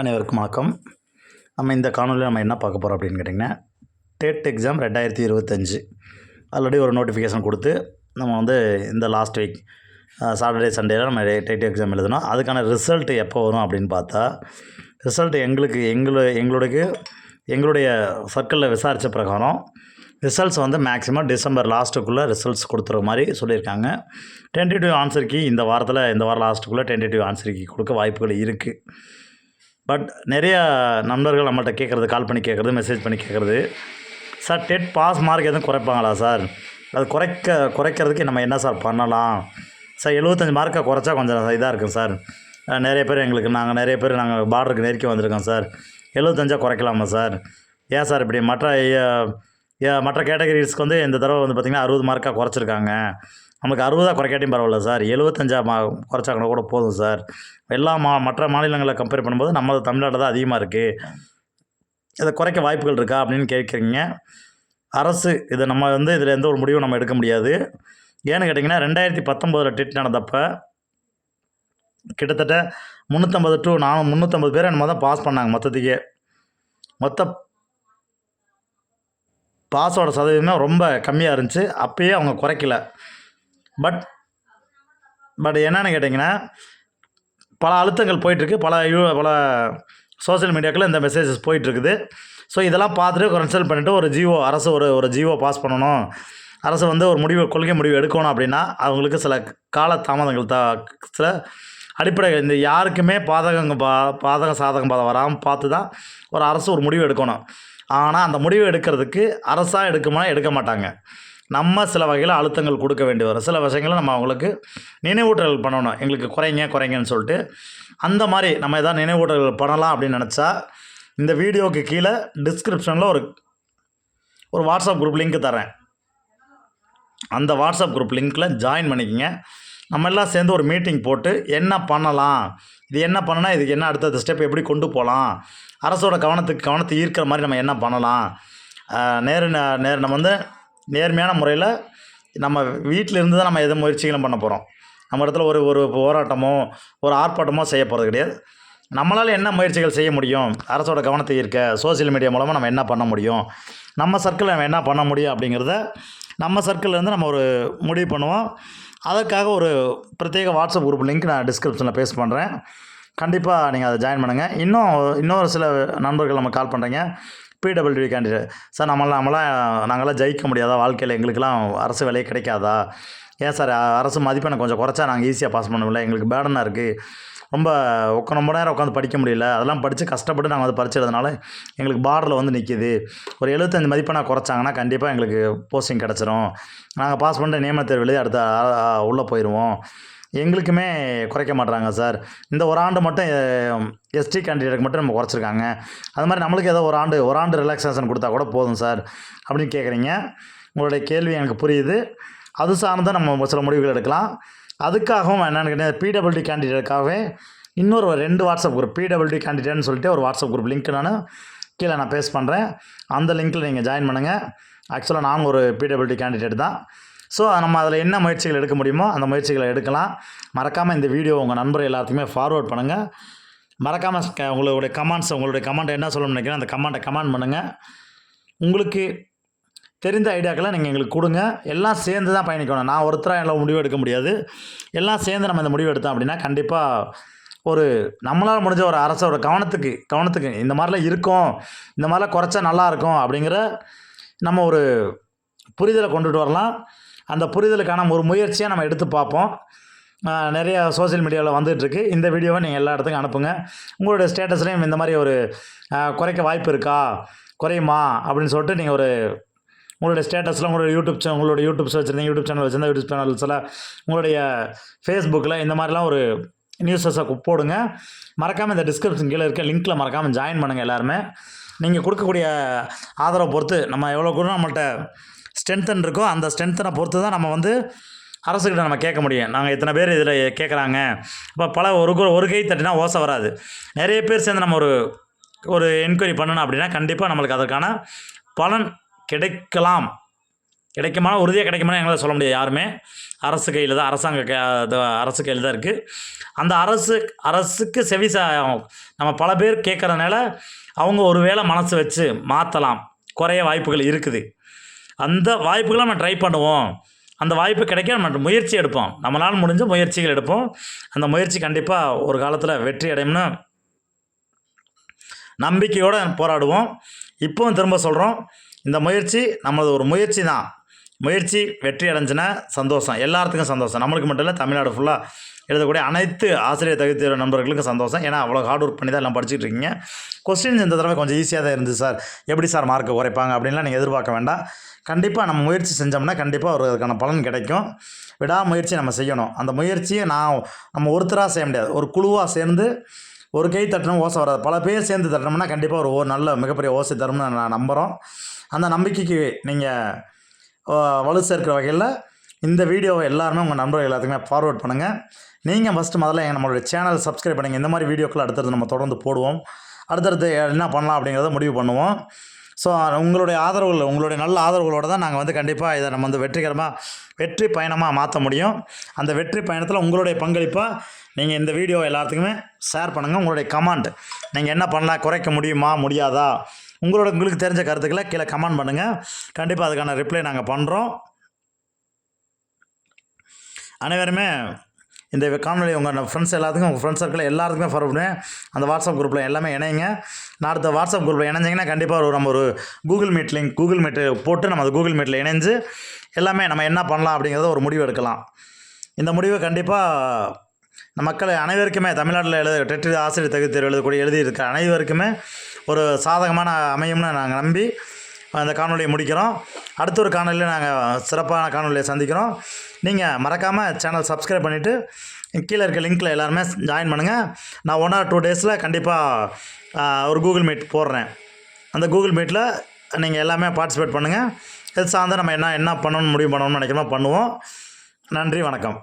அனைவருக்கும் வணக்கம். நம்ம இந்த காணொலியில் நம்ம என்ன பார்க்க போகிறோம் அப்படின்னு கேட்டிங்கன்னா டேட் எக்ஸாம் ரெண்டாயிரத்தி இருபத்தஞ்சு. ஆல்ரெடி ஒரு நோட்டிஃபிகேஷன் கொடுத்து நம்ம வந்து இந்த லாஸ்ட் வீக் சாட்டர்டே சண்டேல நம்ம டெட் எக்ஸாம் எழுதணும். அதுக்கான ரிசல்ட் எப்போ வரும் அப்படின்னு பார்த்தா ரிசல்ட் எங்களுக்கு எங்களு எங்களுடைய எங்களுடைய சர்க்கிளில் விசாரித்த பிரகாரம் ரிசல்ட்ஸ் வந்து மேக்ஸிமம் டிசம்பர் லாஸ்ட்டுக்குள்ளே ரிசல்ட்ஸ் கொடுத்துற மாதிரி சொல்லியிருக்காங்க. டென்டேட்டிவ் ஆன்சர் கீ இந்த வாரத்தில் இந்த வாரம் லாஸ்ட்டுக்குள்ளே டென்டேட்டிவ் ஆன்சர் கீ கொடுக்க வாய்ப்புகள் இருக்குது பட் நிறைய நண்பர்கள் நம்மள்கிட்ட கேட்குறது கால் பண்ணி கேட்குறது மெசேஜ் பண்ணி கேட்குறது. சார் டெட் பாஸ் மார்க் எதுவும் குறைப்பாங்களா சார் அது குறைக்க குறைக்கிறதுக்கு நம்ம என்ன சார் பண்ணலாம்? சார் எழுபத்தஞ்சி மார்க்கை குறைச்சா கொஞ்சம் இதாக இருக்கும் சார் நிறைய பேர் எங்களுக்கு நாங்கள் நிறைய பேர் நாங்கள் பார்டருக்கு நெருக்கி வந்திருக்கோம் சார் எழுபத்தஞ்சா குறைக்கலாமா சார் ஏன் சார் இப்படி? மற்ற மற்ற கேட்டகரிஸ்க்கு வந்து இந்த தடவை வந்து பார்த்திங்கன்னா அறுபது மார்க்காக குறைச்சிருக்காங்க. நமக்கு அறுபதாக குறைக்காட்டியும் பரவாயில்ல சார். எழுபத்தஞ்சா மா குறைச்சாங்கன்னா கூட போதும் சார். எல்லா மா மற்ற மாநிலங்களை கம்பேர் பண்ணும்போது நம்ம தமிழ்நாட்டில் தான் அதிகமாக இருக்குது இதை குறைக்க வாய்ப்புகள் இருக்கா அப்படின்னு கேட்குறீங்க. அரசு இதை நம்ம வந்து இதில் எந்த ஒரு முடிவும் நம்ம எடுக்க முடியாது. ஏன்னு கேட்டிங்கன்னா ரெண்டாயிரத்தி பத்தொம்போதில் டெட் நடந்தப்போ கிட்டத்தட்ட முந்நூற்றம்பது டு நான் முந்நூற்றம்பது பேர் என்னமோ தான் பாஸ் பண்ணாங்க மொத்தத்துக்கே. மொத்த பாஸோட சதவீதமே ரொம்ப கம்மியாக இருந்துச்சு. அப்பயே அவங்க குறைக்கல. பட் பட் என்னென்னு கேட்டிங்கன்னா பல அழுத்தங்கள் போயிட்டுருக்கு. பல யூ பல சோஷியல் மீடியாக்களில் இந்த மெசேஜஸ் போயிட்டுருக்குது. ஸோ இதெல்லாம் பார்த்துட்டு கன்சல்ட் பண்ணிவிட்டு ஒரு ஜிஓ அரசு ஒரு ஒரு ஜிஓ பாஸ் பண்ணணும். அரசு வந்து ஒரு முடிவு கொள்கை முடிவு எடுக்கணும் அப்படின்னா அவங்களுக்கு சில கால தாமதங்கள் த சில அடிப்படை இந்த யாருக்குமே பாதகம் பா பாதகம் சாதகம் பாதகம் வராமல் பார்த்து தான் ஒரு அரசு ஒரு முடிவு எடுக்கணும். ஆனால் அந்த முடிவு எடுக்கிறதுக்கு அரசாக எடுக்குமா எடுக்க மாட்டாங்க. நம்ம சில வகையில் அழுத்தங்கள் கொடுக்க வேண்டி வரும். சில விஷயங்களை நம்ம அவங்களுக்கு நினைவூட்டல் பண்ணணும். எங்களுக்கு குறைங்க குறைங்கன்னு சொல்லிட்டு அந்த மாதிரி நம்ம எதாவது நினைவூட்டல் பண்ணலாம் அப்படின்னு நினச்சா இந்த வீடியோவுக்கு கீழே டிஸ்கிரிப்ஷனில் ஒரு ஒரு வாட்ஸ்அப் குரூப் லிங்க் தரேன் அந்த வாட்ஸ்அப் குரூப் லிங்க்கில் ஜாயின் பண்ணிக்கோங்க. நம்ம எல்லாம் சேர்ந்து ஒரு மீட்டிங் போட்டு என்ன பண்ணலாம்? இது என்ன பண்ணனா இதுக்கு என்ன அடுத்தது ஸ்டெப் எப்படி கொண்டு போகலாம் அரசோட கவனத்துக்கு கவனத்தை ஈர்க்கிற மாதிரி நம்ம என்ன பண்ணலாம்? நேர் நேரு ந- நேர் நம்ம வந்து நேர்மையான முறையில் நம்ம வீட்டில் இருந்து தான் நம்ம எது முயற்சிகளும் பண்ண போகிறோம் நம்ம இடத்துல ஒரு ஒரு போராட்டமோ ஒரு ஆர்ப்பாட்டமோ செய்ய போகிறது கிடையாது. நம்மளால் என்ன முயற்சிகள் செய்ய முடியும்? அரசோட கவனத்தை ஈர்க்க சோஷியல் மீடியா மூலமாக நம்ம என்ன பண்ண முடியும்? நம்ம சர்க்கிளில் நம்ம என்ன பண்ண முடியும் அப்படிங்கிறத நம்ம சர்க்கிளில் இருந்து நம்ம ஒரு முடிவு பண்ணுவோம். அதற்காக ஒரு பிரத்யேக வாட்ஸ்அப் குரூப் லிங்க் நான் டிஸ்கிரிப்ஷனில் பேஸ்ட் பண்ணுறேன் கண்டிப்பாக நீங்கள் அதை ஜாயின் பண்ணுங்கள் இன்னும் இன்னொரு சில நண்பர்கள் நம்ம கால் பண்ணுறீங்க பிடபிள்யூடி கேண்டிடேட் சார் நம்மளாம் நம்மளாம் நாங்களாம் ஜெயிக்க முடியாதா? வாழ்க்கையில் எங்களுக்கெல்லாம் அரசு வேலையே கிடைக்காதா? ஏன் சார் அரசு மதிப்பெண்ணை கொஞ்சம் குறைச்சா நாங்கள் ஈஸியாக பாஸ் பண்ண முடியல? எங்களுக்கு பேடனாக இருக்குது ரொம்ப உட்கா ரொம்ப நேரம் உட்காந்து படிக்க முடியல. அதெல்லாம் படித்து கஷ்டப்பட்டு நாங்கள் வந்து படிச்சதுனால எங்களுக்கு பார்டரில் வந்து நிற்கிது ஒரு எழுபத்தஞ்சு மதிப்பெண்ணாக குறைச்சாங்கன்னா கண்டிப்பாக எங்களுக்கு போஸ்டிங் கிடச்சிரும். நாங்கள் பாஸ் பண்ணிட்டு நியமன தேர்வு அடுத்த உள்ளே போயிடுவோம் எங்களுக்குமே குறைக்க மாட்றாங்க சார். இந்த ஒரு ஆண்டு மட்டும் எஸ்டி கேண்டிடேட்டுக்கு மட்டும் நம்ம குறைச்சிருக்காங்க. அது மாதிரி நம்மளுக்கு ஏதோ ஒரு ஆண்டு ஒரு ஆண்டு ரிலாக்ஸேஷன் கொடுத்தா கூட போதும் சார். அப்படின்னு கேட்குறீங்க உங்களுடைய கேள்வி எனக்கு புரியுது. அது சார்ந்த நம்ம சில முடிவுகள் எடுக்கலாம். அதுக்காகவும் என்னென்னு கேட்டீங்கன்னா பிடபிள்யூடி கேண்டிடேட்டுக்காகவே இன்னொரு ஒரு ரெண்டு வாட்ஸ்அப் குரூப் பிடபிள்யூடி கேண்டிடேட்னு சொல்லிட்டு ஒரு வாட்ஸ்அப் குரூப் லிங்க் நான் கீழே நான் பேஸ்ட் பண்ணுறேன் அந்த லிங்க்கில் நீங்கள் ஜாயின் பண்ணுங்கள் ஆக்சுவலாக நாங்கள் ஒரு பிடபிள்யூடி கேண்டிடேட் தான். ஸோ நம்ம அதில் என்ன முயற்சிகள் எடுக்க முடியுமோ அந்த முயற்சிகளை எடுக்கலாம். மறக்காமல் இந்த வீடியோ உங்கள் நண்பர் எல்லாத்துக்குமே ஃபார்வர்ட் பண்ணுங்கள் மறக்காமல் உங்களுடைய கமெண்ட்ஸ் உங்களுடைய கமெண்ட் என்ன சொல்லணும்னு நினைக்கிறேன் அந்த கமெண்ட்டை கமெண்ட் பண்ணுங்கள் உங்களுக்கு தெரிந்த ஐடியாக்களை நீங்கள் எங்களுக்கு கொடுங்க. எல்லாம் சேர்ந்து தான் பயணிக்கணும். நான் ஒருத்தராக எல்லாம் முடிவு எடுக்க முடியாது. எல்லாம் சேர்ந்து நம்ம இந்த முடிவு எடுத்தோம் அப்படின்னா கண்டிப்பாக ஒரு நம்மளால் முடிஞ்ச ஒரு அரசோட கவனத்துக்கு கவனத்துக்கு இந்த மாதிரிலாம் இருக்கும். இந்த மாதிரிலாம் குறைச்சா நல்லாயிருக்கும் அப்படிங்கிற நம்ம ஒரு புரிதலை கொண்டுட்டு வரலாம். அந்த புரிதலுக்கான ஒரு முயற்சியாக நம்ம எடுத்து பார்ப்போம். நிறைய சோஷியல் மீடியாவில் வந்துகிட்ருக்கு இந்த வீடியோவை நீங்கள் எல்லா இடத்துக்கும் அனுப்புங்க. உங்களுடைய ஸ்டேட்டஸ்லேயும் இந்த மாதிரி ஒரு குறைக்க வாய்ப்பு இருக்கா? குறையுமா? அப்படின்னு சொல்லிட்டு நீங்கள் ஒரு உங்களுடைய ஸ்டேட்டஸில் உங்களுடைய யூடியூப் சேனல் உங்களோட யூடியூப் வச்சுருந்தீங்க யூடியூப் சேனல் வச்சுருந்தா யூடியூப் சேனல்ஸில் உங்களுடைய ஃபேஸ்புக்கில் இந்த மாதிரிலாம் ஒரு நியூஸஸை போடுங்க. மறக்காமல் இந்த டிஸ்கிரிப்ஷன் கீழே இருக்க லிங்க்கில் மறக்காமல் ஜாயின் பண்ணுங்கள் எல்லாருமே. நீங்கள் கொடுக்கக்கூடிய ஆதரவை பொறுத்து நம்ம எவ்வளோ கூட நம்மள்கிட்ட ஸ்ட்ரென்த்தன் இருக்கோ அந்த ஸ்ட்ரென்த்தனை பொறுத்து தான் நம்ம வந்து அரசுக்கிட்ட நம்ம கேட்க முடியும். நாங்கள் இத்தனை பேர் இதில் கேட்குறாங்க இப்போ பல ஒரு கு- ஒரு கை தட்டினா ஓசை வராது. நிறைய பேர் சேர்ந்து நம்ம ஒரு ஒரு என்கொயரி பண்ணணும் அப்படின்னா கண்டிப்பாக நம்மளுக்கு அதற்கான பலன் கிடைக்கலாம். கிடைக்குமா உறுதியாக கிடைக்குமா எங்களால் சொல்ல முடியாது யாருமே. அரசு கையில் தான் அரசாங்க க அரசு கையில் தான் இருக்குது அந்த அரசு அரசுக்கு செவி சா நம்ம பல பேர் கேட்குறதுனால அவங்க ஒரு வேளை மனசு வச்சு மாற்றலாம் குறைய வாய்ப்புகள் இருக்குது. அந்த வாய்ப்புகளை நம்ம ட்ரை பண்ணுவோம். அந்த வாய்ப்பு கிடைக்க நம்ம முயற்சி எடுப்போம். நம்மளால் முடிஞ்ச முயற்சிகள் எடுப்போம். அந்த முயற்சி கண்டிப்பாக ஒரு காலத்தில் வெற்றி அடையும்னு நம்பிக்கையோடு போராடுவோம். இப்போவும் திரும்ப சொல்கிறோம் இந்த முயற்சி நம்மளது ஒரு முயற்சி தான். முயற்சி வெற்றி அடைஞ்சுன்னா சந்தோஷம். எல்லாத்துக்கும் சந்தோஷம். நம்மளுக்கு மட்டும் இல்லை தமிழ்நாடு ஃபுல்லாக எழுதக்கூடிய அனைத்து ஆசிரியர் தகுதி நண்பர்களுக்கும் சந்தோஷம். ஏன்னா அவ்வளோ ஹார்ட் ஒர்க் பண்ணி தான் எல்லாம் படிச்சுட்டு இருக்கீங்க. கொஸ்டின்ஸ் இந்த தடவை கொஞ்சம் ஈஸியாக தான் இருந்துச்சு சார் எப்படி சார் மார்க்கை குறைப்பாங்க அப்படின்லாம் நீங்கள் எதிர்பார்க்க வேண்டாம். கண்டிப்பாக நம்ம முயற்சி செஞ்சோம்னா கண்டிப்பாக ஒரு அதுக்கான பலன் கிடைக்கும். விடாமுயற்சி நம்ம செய்யணும். அந்த முயற்சியை நான் நம்ம ஒருத்தராக செய்ய முடியாது. ஒரு குழுவாக சேர்ந்து ஒரு கை தட்டணும் ஓசை வராது. பல பேர் சேர்ந்து தட்டணும்னா கண்டிப்பாக ஒரு ஓ- நல்ல மிகப்பெரிய ஓசை தரும்னு நான் நம்புகிறோம் அந்த நம்பிக்கைக்கு நீங்கள் வலு சேர்க்கிற வகையில் இந்த வீடியோவை எல்லாருமே உங்கள் நண்பர்கள் எல்லாத்துக்குமே ஃபார்வர்ட் பண்ணுங்கள் நீங்கள் ஃபஸ்ட்டு முதல்ல எங்கள் நம்மளுடைய சேனல் சப்ஸ்கிரைப் பண்ணுங்கள் இந்த மாதிரி வீடியோக்கள் அடுத்தடுத்து நம்ம தொடர்ந்து போடுவோம். அடுத்தடுத்து என்ன பண்ணலாம் அப்படிங்கிறத முடிவு பண்ணுவோம். ஸோ உங்களுடைய ஆதரவுகள் உங்களுடைய நல்ல ஆதரவுகளோடு தான் நாங்கள் வந்து கண்டிப்பாக இதை நம்ம வந்து வெற்றிகரமாக வெற்றி பயணமாக மாற்ற முடியும். அந்த வெற்றி பயணத்தில் உங்களுடைய பங்களிப்பாக நீங்கள் இந்த வீடியோ எல்லாத்துக்குமே ஷேர் பண்ணுங்கள் உங்களுடைய கமெண்ட் நீங்கள் என்ன பண்ணலாம் குறைக்க முடியுமா முடியாதா? உங்களோட உங்களுக்கு தெரிஞ்ச கருத்துக்களை கீழே கமெண்ட் பண்ணுங்கள் கண்டிப்பாக அதுக்கான ரிப்ளை நாங்கள் பண்ணுறோம் அனைவருமே இந்த காணொலி உங்கள் ஃப்ரெண்ட்ஸ் எல்லாத்துக்கும் உங்கள் ஃப்ரெண்ட்ஸ் சர்க்கிள் எல்லாத்துக்குமே ஃபார்வர்ட் பண்ணுவேன் அந்த வாட்ஸ்அப் குரூப்பில் எல்லாமே இணைங்க. நான் அடுத்த வாட்ஸ்அப் குரூப்பில் இணைஞ்சிங்கன்னா கண்டிப்பாக ஒரு நம்ம ஒரு Google meet link Google meet போட்டு நம்ம அந்த கூகுள் மீட்டில் இணைஞ்சு எல்லாமே நம்ம என்ன பண்ணலாம் அப்படிங்கிறத ஒரு முடிவு எடுக்கலாம். இந்த முடிவு கண்டிப்பாக மக்கள் அனைவருக்குமே தமிழ்நாட்டில் எழுத டெட் ஆசிரியர் தகுதி தேர்வு எழுதக்கூடிய எழுதியிருக்க அனைவருக்குமே ஒரு சாதகமான அமையும்னு நாங்கள் நம்பி அந்த காணொலியை முடிக்கிறோம். அடுத்த ஒரு காணொலியில் நாங்கள் சிறப்பான காணொலியை சந்திக்கிறோம். நீங்கள் மறக்காமல் சேனல் சப்ஸ்கிரைப் பண்ணிவிட்டு கீழே இருக்க லிங்க்கில் எல்லாருமே ஜாயின் பண்ணுங்கள் நான் ஒன் ஆர் டூ டேஸில் கண்டிப்பாக ஒரு கூகுள் மீட் போடுறேன். அந்த கூகுள் மீட்டில் நீங்கள் எல்லாமே பார்ட்டிசிபேட் பண்ணுங்கள் இது சார்ந்து நம்ம என்ன என்ன பண்ணணும்னு முடிவு பண்ணணும்னு நினைக்கிறோமோ பண்ணுவோம். நன்றி வணக்கம்.